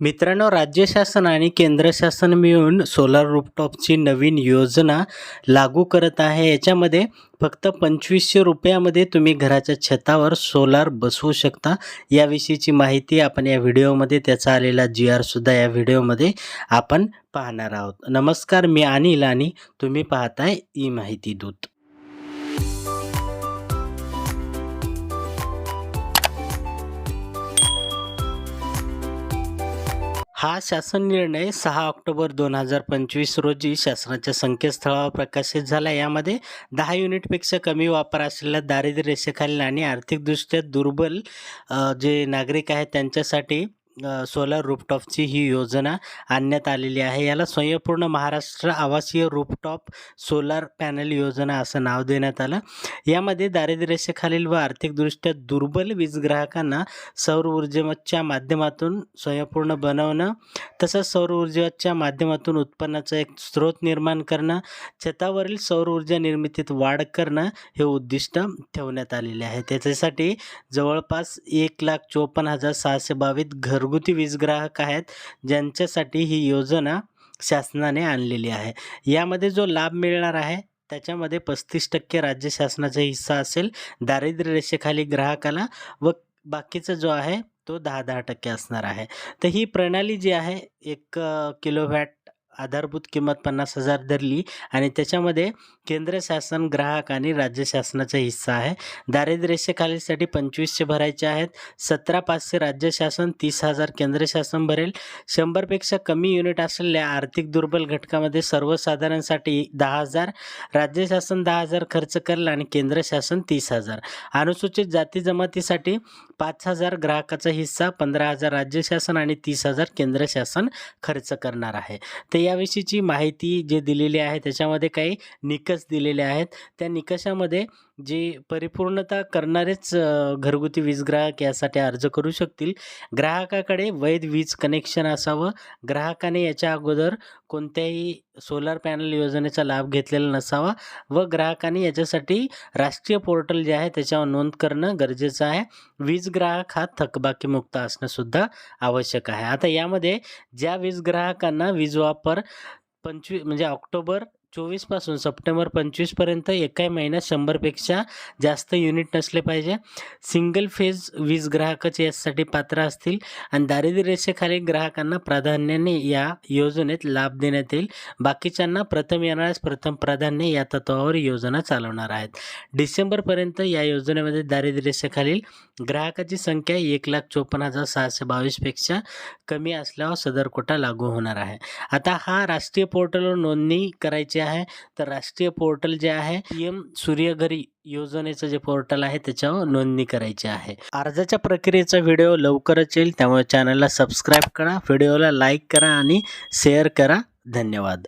मित्रांनो राज्य शासन आणि केंद्र शासन मिळून सोलार रूफटॉपची नवीन योजना लागू करत आहे. याच्यामध्ये फक्त पंचवीसशे रुपयामध्ये तुम्ही घराच्या छतावर सोलार बसवू शकता. याविषयीची माहिती आपण या व्हिडिओमध्ये त्याचा आलेला जी आरसुद्धा या व्हिडिओमध्ये आपण पाहणार आहोत. नमस्कार मी अनिल आणि तुम्ही पाहताय ई माहिती दूत. हा शासन निर्णय सहा ऑक्टोबर दोन हजार पंचवीस रोजी शासनाच्या संकेतस्थळावर प्रकाशित झाला. यामध्ये दहा युनिटपेक्षा कमी वापर असलेल्या दारिद्र्य रेषेखालील आणि आर्थिकदृष्ट्या दुर्बल जे नागरिक आहेत त्यांच्यासाठी सोलर रूपटॉपची ही योजना आणण्यात आलेली आहे. याला स्वयंपूर्ण महाराष्ट्र आवासीय रूपटॉप सोलार पॅनल योजना असं नाव देण्यात आलं. यामध्ये दारिद्र्यरेषेखालील व आर्थिकदृष्ट्या दुर्बल वीज ग्राहकांना सौर ऊर्जेच्या माध्यमातून स्वयंपूर्ण बनवणं तसंच सौर ऊर्जेच्या माध्यमातून उत्पन्नाचा एक स्रोत निर्माण करणं छतावरील सौर ऊर्जा निर्मितीत वाढ करणं हे उद्दिष्ट ठेवण्यात आलेले आहे. त्याच्यासाठी जवळपास एक लाख चोपन्न हजार सहाशे बावीस घरगुती वीज ग्राहक आहेत ज्यांच्यासाठी ही योजना शासनाने आणलेली आहे. यामध्ये जो लाभ मिळणार आहे त्याच्यामध्ये पस्तीस टक्के राज्य शासनाचा हिस्सा असेल दारिद्र्य रेषेखाली ग्राहकाला व बाकीचा जो आहे तो दहा दहा टक्के असणार आहे. तर ही प्रणाली जी आहे एक किलोवॅट आधारभूत किंमत पन्नास हजार धरली आणि त्याच्यामध्ये केंद्र शासन ग्राहक आणि राज्य शासनाचा हिस्सा आहे. दारिद्र्यरेषेखालीसाठी पंचवीसशे भरायचे आहेत. सतरा पाचशे राज्य शासन तीस हजार केंद्र शासन भरेल. शंभरपेक्षा कमी युनिट असलेल्या आर्थिक दुर्बल घटकामध्ये सर्वसाधारणसाठी दहा हजार राज्य शासन दहा हजार खर्च करेल आणि केंद्र शासन तीस हजार. अनुसूचित जाती जमातीसाठी पाच हजार ग्राहकाचा हिस्सा पंधरा हजार राज्य शासन आणि तीस हजार केंद्र शासन खर्च करणार आहे. तर याविषयीची माहिती जे दिलेली आहे त्याच्यामध्ये काही निकष दिलेले आहेत. त्या निकषामध्ये जे परिपूर्णता करणारेच अ, घरगुती वीज ग्राहक यासाठी अर्ज करू शकतील. ग्राहकाकडे वैध वीज कनेक्शन असावं. ग्राहकाने याच्या अगोदर कोणत्याही सोलार पॅनल योजनेचा लाभ घेतलेला नसावा व ग्राहकाने याच्यासाठी राष्ट्रीय पोर्टल जे आहे त्याच्यावर नोंद करणं गरजेचं आहे. वीज ग्राहक हा थकबाकीमुक्त असणंसुद्धा आवश्यक आहे. आता यामध्ये ज्या वीज ग्राहकांना वीज वापर पंचवीस म्हणजे ऑक्टोबर चोवीसपासून सप्टेंबर पंचवीसपर्यंत एकाही महिन्यात शंभरपेक्षा जास्त युनिट नसले पाहिजे. सिंगल फेज वीज ग्राहकच यासाठी पात्र असतील आणि दारिद्र्य रेषेखाली ग्राहकांना प्राधान्याने या योजनेत लाभ देण्यात येईल. बाकीच्यांना प्रथम येणाऱ्यास प्रथम प्राधान्य या तत्वावर योजना चालवणार आहेत. डिसेंबरपर्यंत या योजनेमध्ये दारिद्र्य रेषेखालील ग्राहकाची संख्या एक लाख चोपन्न हजार सहाशे बावीसपेक्षा कमी असल्यावर सदर कोटा लागू होणार आहे. आता हा राष्ट्रीय पोर्टलवर नोंदणी करायची आहे तर राष्ट्रीय पोर्टल जे आहे पी एम सूर्यघरी योजनेचं जे पोर्टल आहे त्याच्यावर नोंदणी करायची आहे. अर्जाच्या प्रक्रियेचा व्हिडिओ लवकरच येईल त्यामुळे चॅनलला सबस्क्राईब करा व्हिडिओला लाईक करा आणि शेअर करा. धन्यवाद.